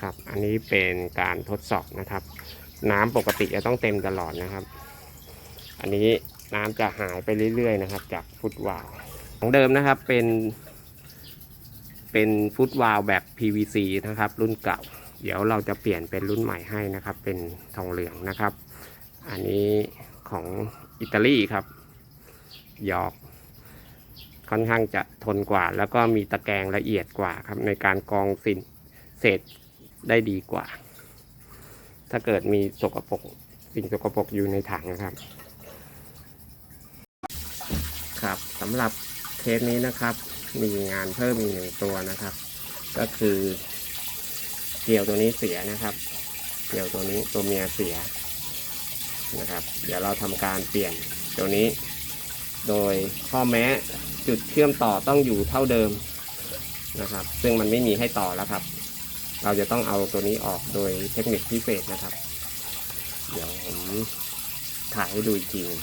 ครับ อันนี้เป็นการทดสอบนะครับ น้ำปกติจะต้องเต็มตลอดนะครับ อันนี้น้ำจะหายไปเรื่อยๆนะครับ จากฟุตวาลของเดิมนะครับเป็นเป็นฟุตวาลแบบ PVC นะครับ รุ่นเก่า เดี๋ยวเราจะเปลี่ยนเป็นรุ่นใหม่ให้นะครับ เป็นทองเหลืองนะครับ อันนี้ของอิตาลีครับหยอกค่อนข้างจะทนกว่า แล้วก็มีตะแกรงละเอียดกว่าครับในการกรองสินเศษ ได้ดีกว่า ถ้าเกิดมีสกปรกสิ่งสกปรกอยู่ในถังนะครับ ครับสำหรับเคสนี้นะครับ มีงานเพิ่มอีกหนึ่งตัวนะครับ ก็คือเกลียวตัวนี้เสียนะครับ เกลียวตัวนี้ตัวเมียเสียนะครับ เดี๋ยวเราทำการเปลี่ยนตัวนี้ โดยข้อแม้จุดเชื่อมต่อต้องอยู่เท่าเดิมนะครับ ซึ่งมันไม่มีให้ต่อแล้วครับ เราจะต้องเอาตัวนี้ออกโดยเทคนิคพิเศษนะครับ เดี๋ยวผมถ่ายให้ดูอีกทีนึง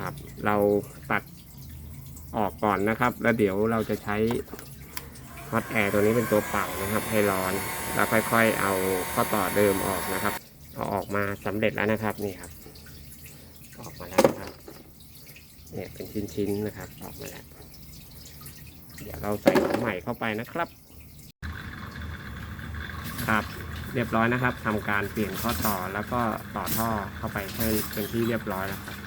ครับ เราตัดออกก่อนนะครับ แล้วเดี๋ยวเราจะใช้ฮอตแอร์ตัวนี้เป็นตัวเป่านะครับ ให้ร้อน แล้วค่อยๆ เอาข้อต่อเดิมออกนะครับ เอาออกมาสำเร็จแล้วนะครับนี่ครับ ออกมาแล้วนะครับ เนี่ยเป็นชิ้นๆนะครับ ออกมาแล้ว ดี๋ยวเราใส่ของใหม่เข้าไปนะครับ ครับ เรียบร้อยนะครับทำการเปลี่ยนข้อต่อแล้วก็ต่อท่อเข้าไปให้เป็นที่เรียบร้อยแล้วครับ